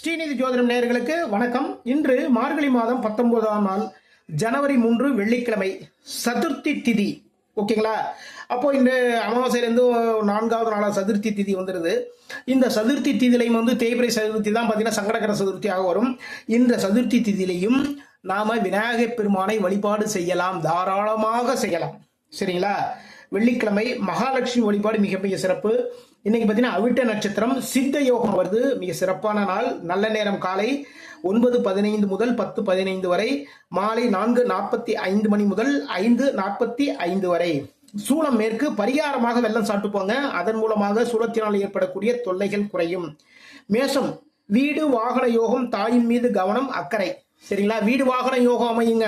ஸ்ரீநிதி ஜோதிடம் நேயர்களுக்கு வணக்கம். இன்று மார்கழி மாதம் பத்தொன்பதாம் நாள் ஜனவரி மூன்று வெள்ளிக்கிழமை சதுர்த்தி திதி. ஓகேங்களா? அப்போ இந்த அமாவாசையிலேருந்து நான்காவது நாளாக சதுர்த்தி திதி வந்துடுது. இந்த சதுர்த்தி திதிலையும் வந்து தேய்பிரை சதுர்த்தி தான் பார்த்தீங்கன்னா சங்கடகர சதுர்த்தியாக வரும். இந்த சதுர்த்தி திதிலையும் நாம விநாயகப் பெருமானை வழிபாடு செய்யலாம். தாராளமாக செய்யலாம். சரிங்களா? வெள்ளிக்கிழமை மகாலட்சுமி வழிபாடு மிக மிக சிறப்பு. இன்னைக்கு பார்த்தீங்கன்னா அவிட்ட நட்சத்திரம் சித்த யோகம் வருது. மிக சிறப்பான நாள். நல்ல நேரம் காலை ஒன்பது பதினைந்து முதல் பத்து பதினைந்து வரை மாலை நான்கு நாற்பத்தி ஐந்து மணி முதல் ஐந்து நாற்பத்தி ஐந்து வரை. சூளம் மேற்கு பரிகாரமாக வெள்ளம் சாப்பிட்டு போங்க அதன் மூலமாக சூழத்தினால் ஏற்படக்கூடிய தொல்லைகள் குறையும். மேஷம் வீடு வாகன யோகம் தாயின் மீது கவனம் அக்கறை. சரிங்களா? வீடு வாகன யோகம் அமையுங்க.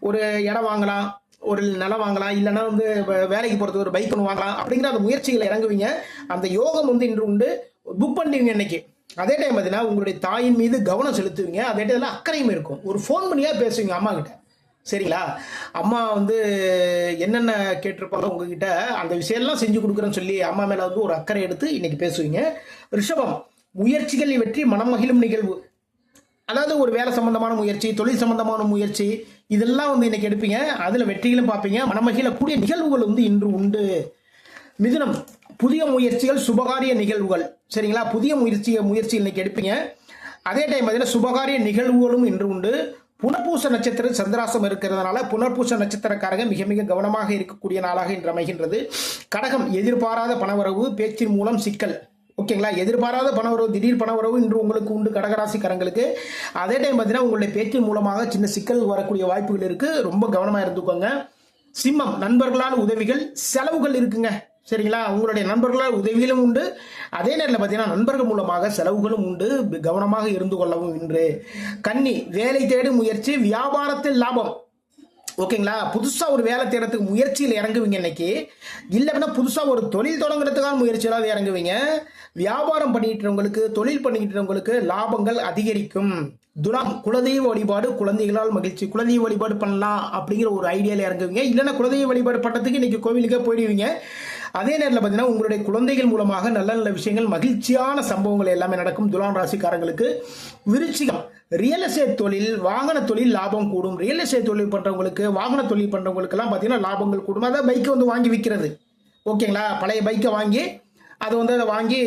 ஒரு இடம் வாங்கலாம். ஒரு நிலம் வாங்கலாம் இல்லைன்னா வந்து வே- வேலைக்கு போகிறது ஒரு பைக் ஒன்று வாங்கலாம் அப்படிங்கிற அந்த முயற்சிகளை இறங்குவீங்க. அந்த யோகம் வந்து இன்று உண்டு. புக் பண்ணுவீங்க இன்னைக்கு. அதே டைம் பார்த்தீங்கன்னா உங்களுடைய தாயின் மீது கவனம் செலுத்துவீங்க. அதே டைம்ல அக்கறையும் இருக்கும். ஒரு ஃபோன் பண்ணியா பேசுவீங்க அம்மா கிட்ட. சரிங்களா? அம்மா வந்து என்னென்ன கேட்டிருப்பாங்க உங்ககிட்ட அந்த விஷயம்லாம் செஞ்சு கொடுக்குறேன்னு சொல்லி அம்மா மேலே வந்து ஒரு அக்கறை எடுத்து இன்னைக்கு பேசுவீங்க. ரிஷபம் முயற்சிகளை வெற்றி மனமகிழும் நிகழ்வு. அதாவது ஒரு வேலை சம்பந்தமான முயற்சி தொழில் சம்பந்தமான முயற்சி இதெல்லாம் வந்து இன்னைக்கு எடுப்பீங்க. அதில் வெற்றிகளும் பார்ப்பீங்க. மனமகிழக்கூடிய நிகழ்வுகள் வந்து இன்று உண்டு. மிதுனம் புதிய முயற்சிகள் சுபகாரிய நிகழ்வுகள். சரிங்களா? புதிய முயற்சி முயற்சி இன்னைக்கு எடுப்பீங்க. அதே டைம் பார்த்தீங்கன்னா சுபகாரிய நிகழ்வுகளும் இன்று உண்டு. புனர்பூச நட்சத்திரம் சந்திராசம் இருக்கிறதுனால புனர்பூச நட்சத்திரக்காரங்க மிக மிக கவனமாக இருக்கக்கூடிய நாளாக இன்று அமைகின்றது. கடகம் எதிர்பாராத பணவரவு பேச்சின் மூலம் சிக்கல். ஓகேங்களா? எதிர்பாராத பணவரவு திடீர் பணவரவு இன்று உங்களுக்கு உண்டு கடகராசிக்காரங்களுக்கு. அதே டைம் பார்த்தீங்கன்னா உங்களுடைய பேச்சின் மூலமாக சின்ன சிக்கல் வரக்கூடிய வாய்ப்புகள் இருக்குது ரொம்ப கவனமாக இருந்துக்கோங்க. சிம்மம் நண்பர்களால் உதவிகள் செலவுகள் இருக்குங்க. சரிங்களா? உங்களுடைய நண்பர்களால் உதவிகளும் உண்டு. அதே நேரத்தில் பார்த்தீங்கன்னா நண்பர்கள் மூலமாக செலவுகளும் உண்டு. கவனமாக இருந்து கொள்ளவும் இன்று. கன்னி வேலை தேடும் முயற்சி வியாபாரத்தில் லாபம். ஓகேங்களா? புதுசாக ஒரு வேலை தேடுறதுக்கு முயற்சியில் இறங்குவீங்க இன்னைக்கு. இல்லைன்னா புதுசாக ஒரு தொழில் தொடங்குறதுக்கான முயற்சியெல்லாம் இறங்குவீங்க. வியாபாரம் பண்ணிட்டுறவங்களுக்கு தொழில் பண்ணிக்கிட்டவங்களுக்கு லாபங்கள் அதிகரிக்கும். துலாம் குலதெய்வ வழிபாடு குழந்தைகளால் மகிழ்ச்சி. குலதெய்வ வழிபாடு பண்ணலாம் அப்படிங்கிற ஒரு ஐடியாவில் இறங்குவீங்க. இல்லைன்னா குலதெய்வ வழிபாடு பண்ணுறதுக்கு இன்னைக்கு கோவிலுக்கே போயிடுவீங்க. அதே நேரத்தில் பார்த்தீங்கன்னா உங்களுடைய குழந்தைகள் மூலமாக நல்ல நல்ல விஷயங்கள் மகிழ்ச்சியான சம்பவங்கள் எல்லாமே நடக்கும் துலாம் ராசிக்காரங்களுக்கு. விருச்சிகம் ரியல் எஸ்டேட் தொழில் வாகன தொழில் லாபம் கூடும். ரியல் எஸ்டேட் தொழில் பண்ணுறவங்களுக்கு வாகன தொழில் பண்ணுறவங்களுக்குலாம் பார்த்தீங்கன்னா லாபங்கள் கூடும். அதான் பைக்கை வந்து வாங்கி விற்கிறது ஓகேங்களா பழைய பைக்கை வாங்கி அதை வந்து அதை வாங்கி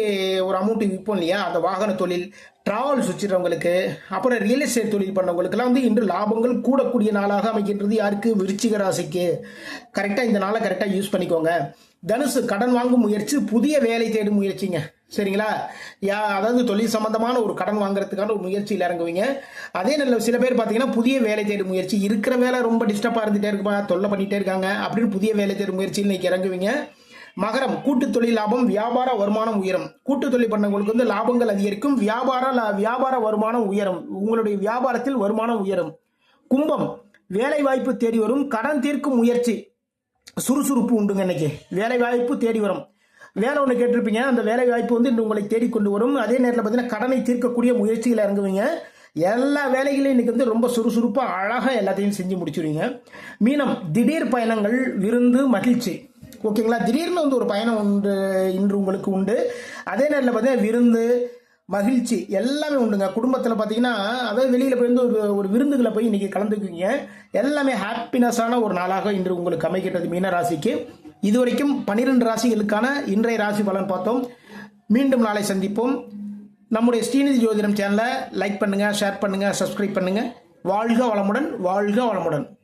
ஒரு அமௌண்ட்டு விற்போம் இல்லையா? அந்த வாகன தொழில் ட்ராவல்ஸ் வச்சுருவங்களுக்கு அப்புறம் ரியல் எஸ்டேட் தொழில் பண்ணவங்களுக்குலாம் வந்து இன்று லாபங்கள் கூடக்கூடிய நாளாக அமைக்கின்றது யாருக்கு? விருச்சிக ராசிக்கு. கரெக்டாக இந்த நாளை கரெக்டாக யூஸ் பண்ணிக்கோங்க. தனுசு கடன் வாங்கும் முயற்சி புதிய வேலை தேடும் முயற்சிங்க. சரிங்களா? யா அதாவது தொழில் சம்பந்தமான ஒரு கடன் வாங்குறதுக்கான ஒரு முயற்சியில் இறங்குவீங்க. அதே நல்ல சில பேர் பார்த்தீங்கன்னா புதிய வேலை தேடும் முயற்சி இருக்கிற வேலை ரொம்ப டிஸ்டர்பாக இருந்துகிட்டே இருக்குப்பா தொல்லை பண்ணிகிட்டே இருக்காங்க அப்படின்னு புதிய வேலை தேடும் முயற்சியில் இன்னைக்கு இறங்குவீங்க. மகரம் கூட்டு தொழில் லாபம் வியாபார வருமானம் உயரும். கூட்டு தொழில் பண்ணவங்களுக்கு வந்து லாபங்கள் அதிகரிக்கும். வியாபார லா- வியாபார வருமானம் உயரும். உங்களுடைய வியாபாரத்தில் வருமானம் உயரும். கும்பம் வேலை வாய்ப்பு தேடி வரும். கடன் தீர்க்கும் முயற்சி சுறுசுறுப்பு உண்டுங்க இன்னைக்கு. வேலை வாய்ப்பு தேடி வரும். வேலை ஒன்று கேட்டிருப்பீங்க. அந்த வேலை வாய்ப்பு வந்து இன்று உங்களை தேடி கொண்டு வரும். அதே நேரத்தில் பார்த்தீங்கன்னா கடனை தீர்க்கக்கூடிய முயற்சியில் இறங்குவீங்க. எல்லா வேலைகளையும் இன்னைக்கு வந்து ரொம்ப சுறுசுறுப்பாக அழகாக எல்லாத்தையும் செஞ்சு முடிச்சுருவீங்க. மீனம் திடீர் பயணங்கள் விருந்து மகிழ்ச்சி. ஓகேங்களா? திடீர்னு வந்து ஒரு பயணம் உண்டு இன்று உங்களுக்கு உண்டு. அதே நேரத்தில் பார்த்தீங்கன்னா விருந்து மகிழ்ச்சி எல்லாமே உண்டுங்க. குடும்பத்தில் பார்த்தீங்கன்னா அதாவது வெளியில் போய் வந்து ஒரு ஒரு விருந்துகளை போய் இன்னைக்கு கலந்துக்குவீங்க. எல்லாமே ஹாப்பினஸான ஒரு நாளாக இன்று உங்களுக்கு அமைக்கின்றது மீனராசிக்கு. இதுவரைக்கும் பன்னிரெண்டு ராசிகளுக்கான இன்றைய ராசி பலன் பார்த்தோம். மீண்டும் நாளை சந்திப்போம். நம்முடைய ஸ்ரீநிதி ஜோதிடம் சேனலை லைக் பண்ணுங்கள் ஷேர் பண்ணுங்கள் சப்ஸ்கிரைப் பண்ணுங்கள் வாழ்க வளமுடன் வாழ்க வளமுடன்.